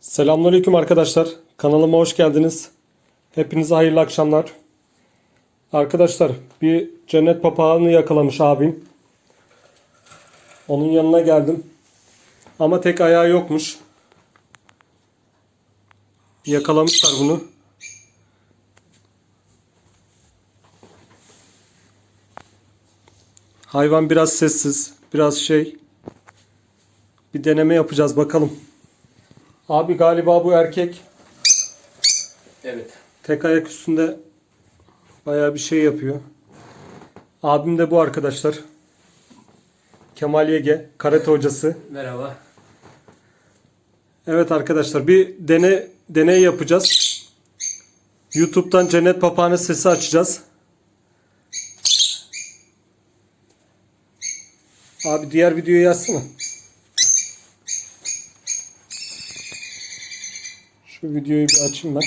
Selamünaleyküm arkadaşlar. Kanalıma hoş geldiniz. Hepinize hayırlı akşamlar. Arkadaşlar bir cennet papağanı yakalamış abim. Onun yanına geldim. Ama tek ayağı yokmuş. Yakalamışlar bunu. Hayvan biraz sessiz, biraz şey. Bir deneme yapacağız bakalım. Abi galiba bu erkek Evet. tek ayak üstünde bayağı bir şey yapıyor. Abim de bu arkadaşlar. Kemal Yege, karate hocası. Merhaba. Evet arkadaşlar bir dene deney yapacağız. YouTube'dan Cennet Papağanı sesi açacağız. Abi diğer videoyu yazsana. Şu videoyu bir açayım ben.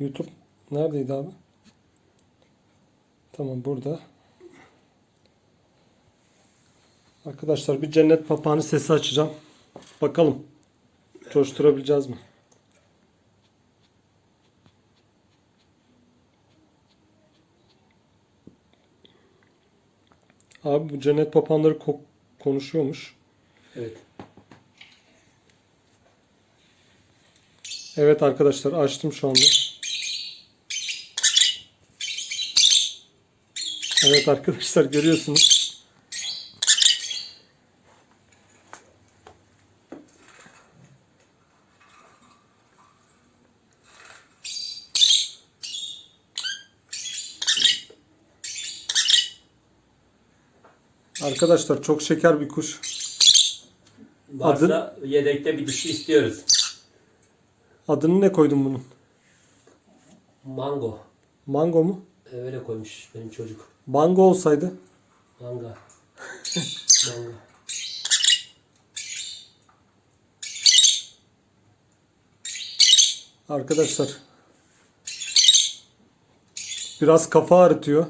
YouTube neredeydi abi? Tamam burada. Arkadaşlar bir cennet papağanı sesi açacağım. Bakalım. Coşturabileceğiz mi? Abi bu cennet papağanları ko- konuşuyormuş. Evet. Evet arkadaşlar açtım şu anda. Evet arkadaşlar görüyorsunuz. Arkadaşlar çok şeker bir kuş. Varsa yedekte bir dişi istiyoruz. Adını ne koydun bunun? Mango. Mango mu? E, Öyle koymuş benim çocuk. Bango olsaydı. Manga. Manga. Arkadaşlar. Biraz kafa ağrıtıyor.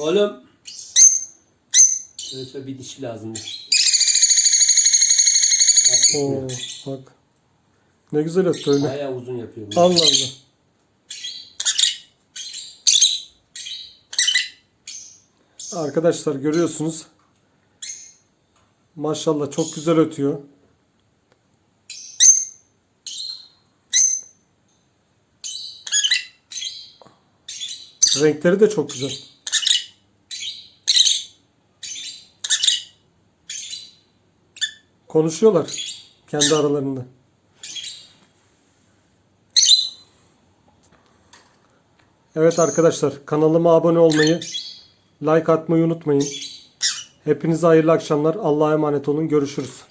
Oğlum. Öyleyse bir dişi lazım. Oo, bak. Ne güzel öttü öyle. Bayağı uzun yapıyor. bunu. Allah Allah. Arkadaşlar görüyorsunuz. Maşallah çok güzel ötüyor. Renkleri de çok güzel. Konuşuyorlar kendi aralarında. Evet arkadaşlar kanalıma abone olmayı, like atmayı unutmayın. Hepinize hayırlı akşamlar. Allah'a emanet olun. Görüşürüz.